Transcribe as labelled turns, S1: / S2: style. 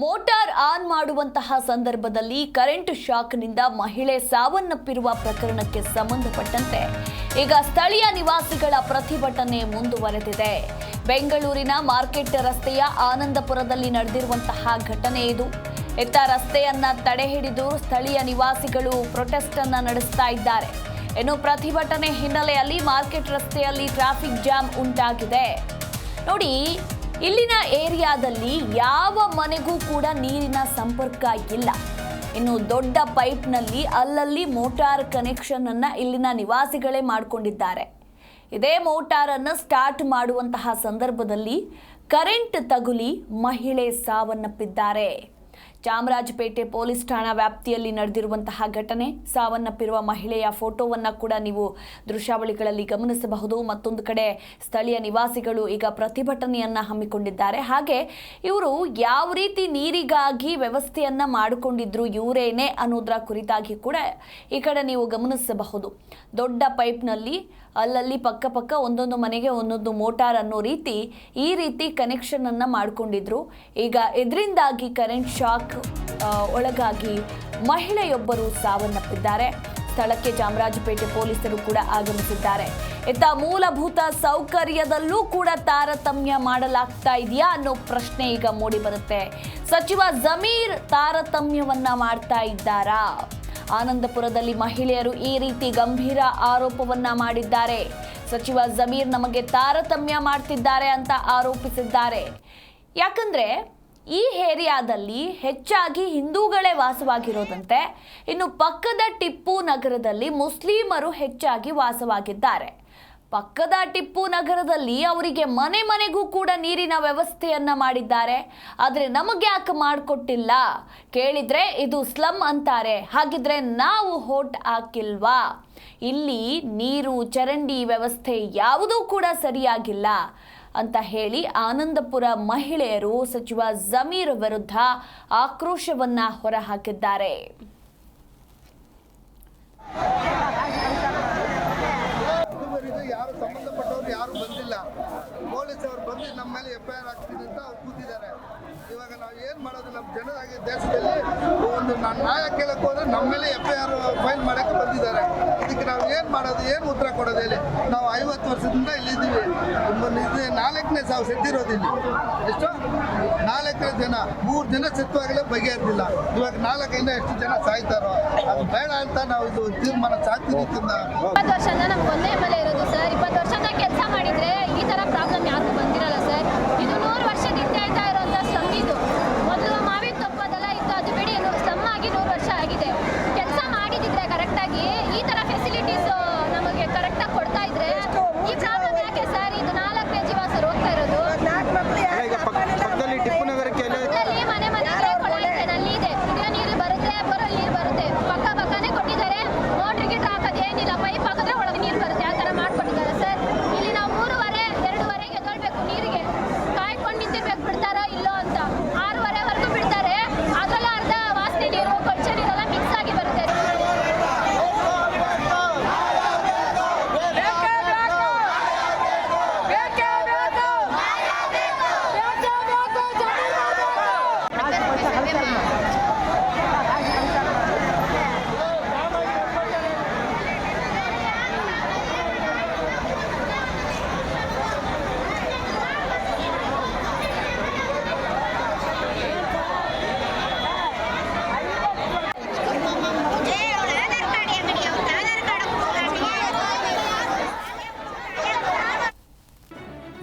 S1: Motor on ಮಾಡುವಂತಹ ಸಂದರ್ಭದಲ್ಲಿ current ಶಾಕ್ನಿಂದ ಮಹಿಳೆ ಸಾವನ್ನಪ್ಪಿರುವ ಪ್ರಕರಣಕ್ಕೆ ಸಂಬಂಧಪಟ್ಟಂತೆ ಈಗ ಸ್ಥಳೀಯ ನಿವಾಸಿಗಳ ಪ್ರತಿಭಟನೆ ಮುಂದುವರೆದಿದೆ. ಬೆಂಗಳೂರಿನ ಮಾರ್ಕೆಟ್ ರಸ್ತೆಯ ಆನಂದಪುರದಲ್ಲಿ ನಡೆದಿರುವಂತಹ ಘಟನೆ ಇದು. ಇತ್ತ ರಸ್ತೆಯನ್ನ ತಡೆ ಹಿಡಿದು ಸ್ಥಳೀಯ ನಿವಾಸಿಗಳು ಪ್ರೊಟೆಸ್ಟ್ ಅನ್ನ ನಡೆಸ್ತಾ ಇದ್ದಾರೆ. ಇನ್ನು ಪ್ರತಿಭಟನೆ ಹಿನ್ನೆಲೆಯಲ್ಲಿ ಮಾರ್ಕೆಟ್ ರಸ್ತೆಯಲ್ಲಿ ಟ್ರಾಫಿಕ್ ಜಾಮ್ ಉಂಟಾಗಿದೆ. ನೋಡಿ ಇಲ್ಲಿನ ಏರಿಯಾದಲ್ಲಿ ಯಾವ ಮನೆಗೂ ಕೂಡ ನೀರಿನ ಸಂಪರ್ಕ ಇಲ್ಲ. ಇನ್ನು ದೊಡ್ಡ ಪೈಪ್ನಲ್ಲಿ ಅಲ್ಲಲ್ಲಿ ಮೋಟಾರ್ ಕನೆಕ್ಷನ್ ಅನ್ನ ಇಲ್ಲಿನ ನಿವಾಸಿಗಳೇ ಮಾಡಿಕೊಂಡಿದ್ದಾರೆ. ಇದೇ ಮೋಟಾರ್ ಅನ್ನು ಸ್ಟಾರ್ಟ್ ಮಾಡುವಂತಹ ಸಂದರ್ಭದಲ್ಲಿ ಕರೆಂಟ್ ತಗುಲಿ ಮಹಿಳೆ ಸಾವನ್ನಪ್ಪಿದ್ದಾರೆ. ಚಾಮರಾಜಪೇಟೆ ಪೊಲೀಸ್ ಠಾಣಾ ವ್ಯಾಪ್ತಿಯಲ್ಲಿ ನಡೆದಿರುವಂತಹ ಘಟನೆ. ಸಾವನ್ನಪ್ಪಿರುವ ಮಹಿಳೆಯ ಫೋಟೋವನ್ನ ಕೂಡ ನೀವು ದೃಶ್ಯಾವಳಿಗಳಲ್ಲಿ ಗಮನಿಸಬಹುದು. ಮತ್ತೊಂದು ಕಡೆ ಸ್ಥಳೀಯ ನಿವಾಸಿಗಳು ಈಗ ಪ್ರತಿಭಟನೆಯನ್ನ ಹಮ್ಮಿಕೊಂಡಿದ್ದಾರೆ. ಹಾಗೆ ಇವರು ಯಾವ ರೀತಿ ನೀರಿಗಾಗಿ ವ್ಯವಸ್ಥೆಯನ್ನ ಮಾಡಿಕೊಂಡಿದ್ರು, ಇವರೇನೆ ಅನ್ನೋದರ ಕುರಿತಾಗಿ ಕೂಡ ಈ ಕಡೆ ನೀವು ಗಮನಿಸಬಹುದು. ದೊಡ್ಡ ಪೈಪ್ನಲ್ಲಿ ಅಲ್ಲಲ್ಲಿ ಪಕ್ಕ ಪಕ್ಕ ಒಂದೊಂದು ಮನೆಗೆ ಒಂದೊಂದು ಮೋಟಾರ್ ಅನ್ನೋ ರೀತಿ ಈ ರೀತಿ ಕನೆಕ್ಷನ್ ಅನ್ನ ಮಾಡಿಕೊಂಡಿದ್ರು. ಈಗ ಇದರಿಂದಾಗಿ ಕರೆಂಟ್ ಶಾಕ್ ಆ, ಒಳಗಾಗಿ ಮಹಿಳೆಯೊಬ್ಬರು ಸಾವನ್ನಪ್ಪಿದ್ದಾರೆ. ಸ್ಥಳಕ್ಕೆ ಚಾಮರಾಜಪೇಟೆ ಪೊಲೀಸರು ಕೂಡ ಆಗಮಿಸಿದ್ದಾರೆ. ಇತ್ತ ಮೂಲಭೂತ ಸೌಕರ್ಯದಲ್ಲೂ ಕೂಡ ತಾರತಮ್ಯ ಮಾಡಲಾಗ್ತಾ ಇದೆಯಾ ಅನ್ನೋ ಪ್ರಶ್ನೆ ಈಗ ಮೂಡಿ ಬರುತ್ತೆ. ಸಚಿವ ಜಮೀರ್ ತಾರತಮ್ಯವನ್ನ ಮಾಡ್ತಾ ಇದ್ದಾರಾ? ಆನಂದಪುರದಲ್ಲಿ ಮಹಿಳೆಯರು ಈ ರೀತಿ ಗಂಭೀರ ಆರೋಪವನ್ನ ಮಾಡಿದ್ದಾರೆ. ಸಚಿವ ಜಮೀರ್ ನಮಗೆ ತಾರತಮ್ಯ ಮಾಡ್ತಿದ್ದಾರೆ ಅಂತ ಆರೋಪಿಸಿದ್ದಾರೆ. ಯಾಕಂದ್ರೆ ಈ ಏರಿಯಾದಲ್ಲಿ ಹೆಚ್ಚಾಗಿ ಹಿಂದೂಗಳೇ ವಾಸವಾಗಿರೋದಂತೆ. ಇನ್ನು ಪಕ್ಕದ ಟಿಪ್ಪು ನಗರದಲ್ಲಿ ಮುಸ್ಲಿಮರು ಹೆಚ್ಚಾಗಿ ವಾಸವಾಗಿದ್ದಾರೆ. ಪಕ್ಕದ ಟಿಪ್ಪು ನಗರದಲ್ಲಿ ಅವರಿಗೆ ಮನೆ ಮನೆಗೂ ಕೂಡ ನೀರಿನ ವ್ಯವಸ್ಥೆಯನ್ನ ಮಾಡಿದ್ದಾರೆ. ಆದರೆ ನಮಗೆ ಯಾಕೆ ಮಾಡಿಕೊಟ್ಟಿಲ್ಲ? ಕೇಳಿದ್ರೆ ಇದು ಸ್ಲಮ್ ಅಂತಾರೆ. ಹಾಗಿದ್ರೆ ನಾವು ಹೋಟ್ ಹಾಕಿಲ್ವಾ? ಇಲ್ಲಿ ನೀರು, ಚರಂಡಿ ವ್ಯವಸ್ಥೆ ಯಾವುದೂ ಕೂಡ ಸರಿಯಾಗಿಲ್ಲ. ಅಂತ ಹೇಳಿ ಆನಂದಪುರ ಮಹಿಳೆಯರು ಸಚಿವ ಜಮೀರ್ ವಿರುದ್ಧ ಆಕ್ರೋಶವನ್ನ ಹೊರಹಾಕಿದ್ದಾರೆ.
S2: ಯಾರು ಬಂದಿಲ್ಲ. ಪೊಲೀಸ್ ಅವರು ಬಂದು ನಮ್ಮ ಮೇಲೆ ಎಫ್ ಐ ಆರ್ ಹಾಕ್ತೀನಿ ಅಂತ ಅವ್ರು ಕೂತಿದ್ದಾರೆ. ಇವಾಗ ನಾವು ಏನು ಮಾಡೋದು? ನಮ್ಮ ಜನರಾಗಿ ದೇಶದಲ್ಲಿ ಒಂದು ನಾನು ನ್ಯಾಯ ಕೇಳಕ್ಕೆ ಹೋದ್ರೆ ನಮ್ಮ ಮೇಲೆ ಎಫ್ ಐ ಆರ್ ಫೈಲ್ ಮಾಡೋಕ್ಕೆ ಬಂದಿದ್ದಾರೆ. ಇದಕ್ಕೆ ನಾವು ಏನು ಮಾಡೋದು, ಏನು ಉತ್ತರ ಕೊಡೋದು ಹೇಳಿ. ನಾವು ಐವತ್ತು ವರ್ಷದಿಂದ ಇಲ್ಲಿದ್ದೀವಿ ಇದು ನಾಲ್ಕನೇ ಸಾವು ಸತ್ತಿರೋದು ಇಲ್ಲಿ. ಎಷ್ಟು? ನಾಲ್ಕನೇ ಜನ, ಮೂರು ಜನ ಸತ್ತುವಾಗಲೇ ಬಗೆಹರಿದಿಲ್ಲ. ಇವಾಗ ನಾಲ್ಕೈದು ಎಷ್ಟು ಜನ ಸಾಯ್ತಾರೋ, ಅದು ಬೇಡ ಅಂತ ನಾವು ಇದು ತೀರ್ಮಾನ ಸಾಕ್ತೀನಿ ಅಂತ
S3: ಇಪ್ಪತ್ತು ವರ್ಷದಿಂದ ನಮ್ಗೆ ಒಂದೇ ಮನೆ ಇರೋದು ಸರ್. ಇಪ್ಪತ್ತು ವರ್ಷದ ಕೆಲಸ ಮಾಡಿದ್ರೆ ಈ ಥರ ಫೆಸಿಲಿಟೀಸ್